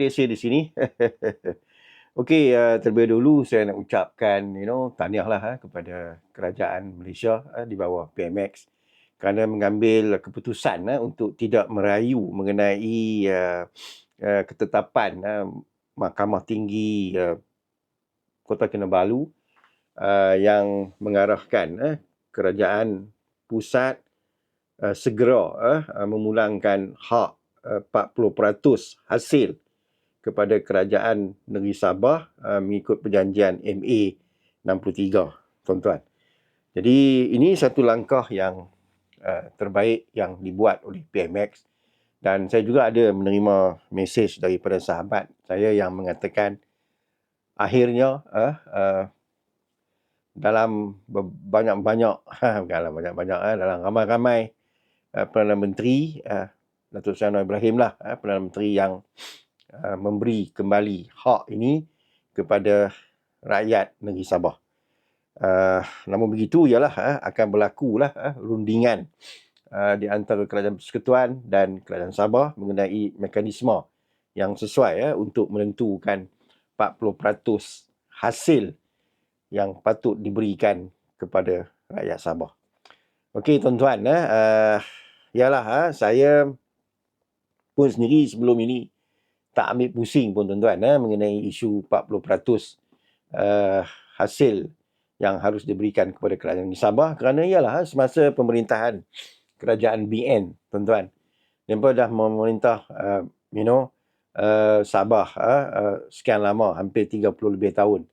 Desi di sini. Okey, uh, terlebih dahulu saya nak ucapkan, you know, tahniahlah uh, kepada kerajaan Malaysia uh, di bawah PMX kerana mengambil keputusan uh, untuk tidak merayu mengenai uh, uh, ketetapan uh, Mahkamah Tinggi uh, Kota Kinabalu uh, yang mengarahkan uh, kerajaan pusat uh, segera uh, memulangkan hak uh, 40% hasil kepada kerajaan negeri Sabah uh, mengikut perjanjian MA 63 tuan-tuan. Jadi ini satu langkah yang uh, terbaik yang dibuat oleh PMX dan saya juga ada menerima mesej daripada sahabat saya yang mengatakan akhirnya uh, uh, dalam banyak-banyak bukanlah banyak-banyak uh, dalam ramai-ramai uh, Perdana Menteri uh, Datuk Seri Ibrahim lah uh, Perdana Menteri yang Uh, memberi kembali hak ini kepada rakyat negeri Sabah. Uh, namun begitu ialah uh, akan berlakulah uh, rundingan uh, di antara kerajaan persekutuan dan kerajaan Sabah mengenai mekanisme yang sesuai uh, untuk menentukan 40% hasil yang patut diberikan kepada rakyat Sabah. Okey tuan-tuan, uh, ialah uh, saya pun sendiri sebelum ini tak ambil pusing pun tuan-tuan eh, mengenai isu 40% uh, hasil yang harus diberikan kepada kerajaan Sabah kerana ialah eh, semasa pemerintahan kerajaan BN tuan-tuan. Mereka dah memerintah uh, you know uh, Sabah uh, uh, sekian lama hampir 30 lebih tahun.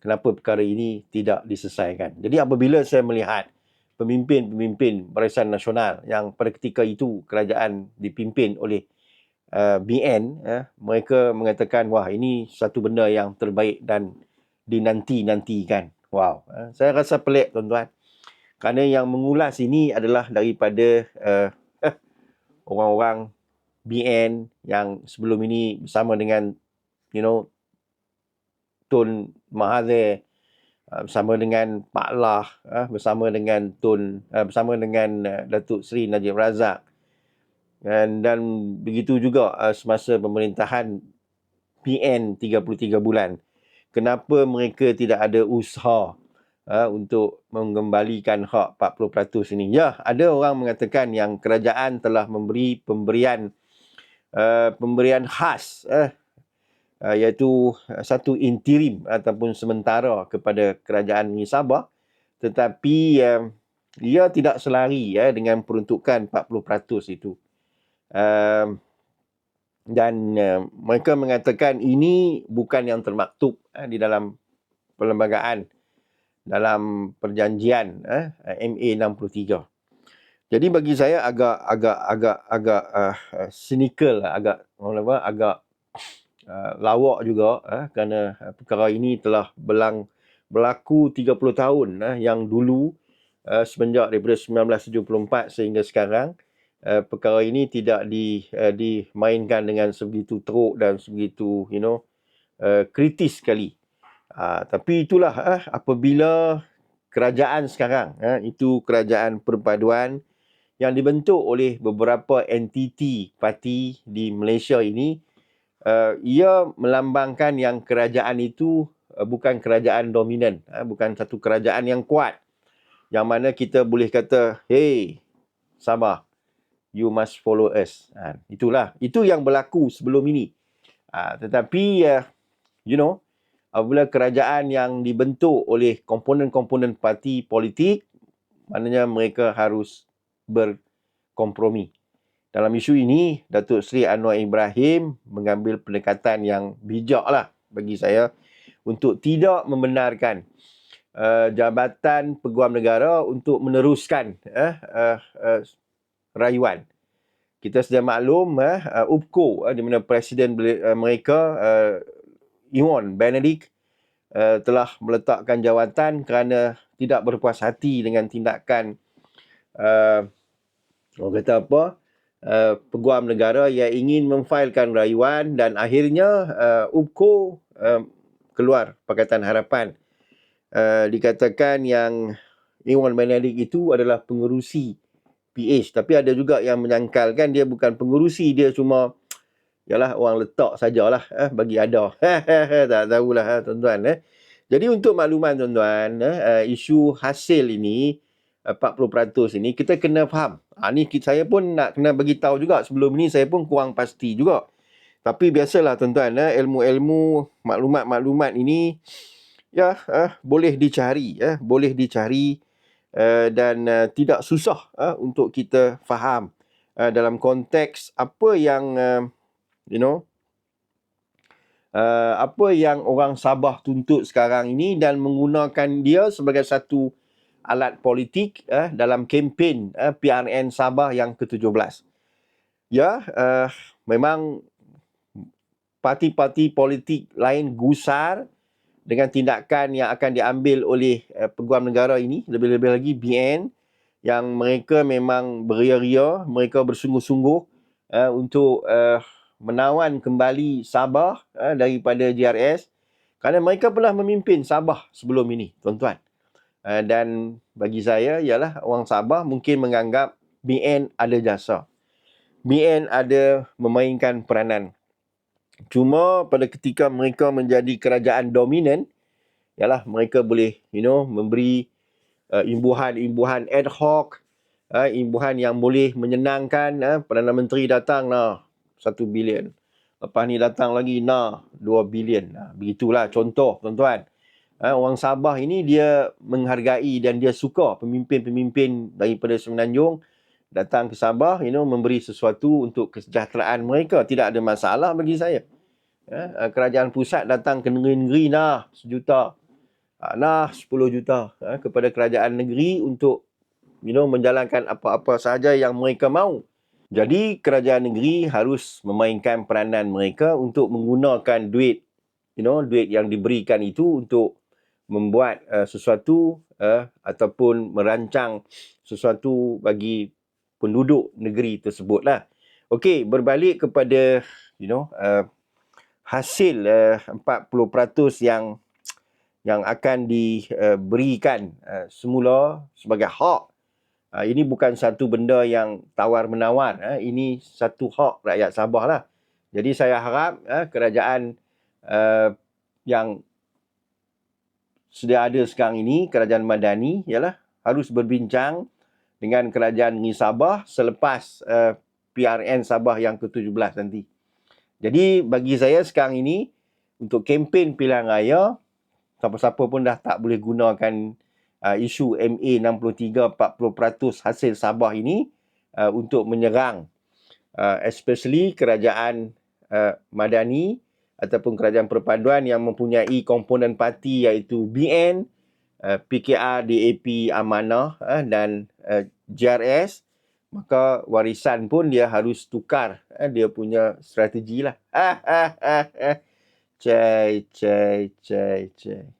Kenapa perkara ini tidak diselesaikan? Jadi apabila saya melihat pemimpin-pemimpin Barisan Nasional yang pada ketika itu kerajaan dipimpin oleh BN uh, mereka mengatakan wah ini satu benda yang terbaik dan dinanti-nantikan. Wow, uh, saya rasa pelik tuan-tuan. Kerana yang mengulas ini adalah daripada uh, orang-orang BN yang sebelum ini bersama dengan you know Tun Mahathir bersama dengan Pak Lah bersama dengan Tun bersama dengan Datuk Seri Najib Razak dan dan begitu juga uh, semasa pemerintahan PN 33 bulan kenapa mereka tidak ada usaha uh, untuk mengembalikan hak 40% ini? Ya ada orang mengatakan yang kerajaan telah memberi pemberian uh, pemberian khas uh, uh, iaitu satu interim ataupun sementara kepada kerajaan Sabah. Tetapi uh, ia tidak selari ya dengan peruntukan 40% itu uh, dan uh, mereka mengatakan ini bukan yang termaktub uh, di dalam perlembagaan dalam perjanjian uh, MA 63. Jadi bagi saya agak agak agak agak uh, cynical lah, agak apa agak uh, lawak juga uh, kerana perkara ini telah belang berlaku 30 tahun uh, yang dulu uh, semenjak daripada 1974 sehingga sekarang uh, perkara ini tidak di uh, dimainkan dengan sebegitu teruk dan sebegitu you know uh, kritis sekali. Uh, tapi itulah uh, apabila kerajaan sekarang uh, itu kerajaan perpaduan yang dibentuk oleh beberapa entiti parti di Malaysia ini uh, ia melambangkan yang kerajaan itu uh, bukan kerajaan dominan uh, bukan satu kerajaan yang kuat yang mana kita boleh kata hey Sabah you must follow us. Ha, itulah. Itu yang berlaku sebelum ini. Ha, tetapi, uh, you know, apabila kerajaan yang dibentuk oleh komponen-komponen parti politik, maknanya mereka harus berkompromi. Dalam isu ini, Datuk Seri Anwar Ibrahim mengambil pendekatan yang bijak lah bagi saya untuk tidak membenarkan uh, Jabatan Peguam Negara untuk meneruskan uh, uh, uh, rayuan. Kita sudah maklum eh, uh, UPCO uh, di mana presiden uh, mereka uh, Iwan Benedict uh, telah meletakkan jawatan kerana tidak berpuas hati dengan tindakan uh, orang kata apa uh, peguam negara yang ingin memfailkan rayuan dan akhirnya uh, UPCO uh, keluar Pakatan Harapan uh, dikatakan yang Iwan Benedict itu adalah pengerusi PH tapi ada juga yang menyangkalkan dia bukan pengurusi dia cuma ialah orang letak sajalah eh, bagi ada. tak tahulah eh, tuan-tuan. Eh. Jadi untuk makluman tuan-tuan, eh, isu hasil ini, 40% ini, kita kena faham. Ha, ni saya pun nak kena bagi tahu juga. Sebelum ni saya pun kurang pasti juga. Tapi biasalah tuan-tuan, eh, ilmu-ilmu, maklumat-maklumat ini, ya, eh, boleh dicari. Eh, boleh dicari uh, dan uh, tidak susah uh, untuk kita faham uh, dalam konteks apa yang uh, you know uh, apa yang orang Sabah tuntut sekarang ini dan menggunakan dia sebagai satu alat politik uh, dalam kempen uh, PRN Sabah yang ke-17. Ya, uh, memang parti-parti politik lain gusar dengan tindakan yang akan diambil oleh uh, peguam negara ini, lebih-lebih lagi BN yang mereka memang beria-ria, mereka bersungguh-sungguh uh, untuk uh, menawan kembali Sabah uh, daripada GRS kerana mereka pernah memimpin Sabah sebelum ini, tuan-tuan. Uh, dan bagi saya ialah orang Sabah mungkin menganggap BN ada jasa. BN ada memainkan peranan. Cuma pada ketika mereka menjadi kerajaan dominan, ialah mereka boleh you know memberi uh, imbuhan-imbuhan ad hoc, uh, imbuhan yang boleh menyenangkan uh, Perdana Menteri datang nah satu bilion. Lepas ni datang lagi, nah, dua bilion. Nah, begitulah contoh, tuan-tuan. Ha, orang Sabah ini dia menghargai dan dia suka pemimpin-pemimpin daripada Semenanjung datang ke Sabah, you know, memberi sesuatu untuk kesejahteraan mereka. Tidak ada masalah bagi saya. Ha, kerajaan pusat datang ke negeri-negeri, nah, sejuta. Ha, nah, sepuluh juta ha, kepada kerajaan negeri untuk you know, menjalankan apa-apa sahaja yang mereka mahu. Jadi kerajaan negeri harus memainkan peranan mereka untuk menggunakan duit you know duit yang diberikan itu untuk membuat uh, sesuatu uh, ataupun merancang sesuatu bagi penduduk negeri tersebutlah. Okey, berbalik kepada you know uh, hasil uh, 40% yang yang akan diberikan uh, semula sebagai hak Uh, ini bukan satu benda yang tawar-menawar. Uh, ini satu hak rakyat Sabah lah. Jadi saya harap uh, kerajaan uh, yang sedia ada sekarang ini, kerajaan Madani, ialah harus berbincang dengan kerajaan negeri Sabah selepas uh, PRN Sabah yang ke-17 nanti. Jadi bagi saya sekarang ini, untuk kempen pilihan raya, siapa-siapa pun dah tak boleh gunakan uh, isu MA 63 40% hasil Sabah ini uh, untuk menyerang uh, especially kerajaan uh, Madani ataupun kerajaan perpaduan yang mempunyai komponen parti iaitu BN, uh, PKR, DAP, Amanah uh, dan uh, JRS maka warisan pun dia harus tukar uh, dia punya strategi lah. Cai, cai, cai, cai.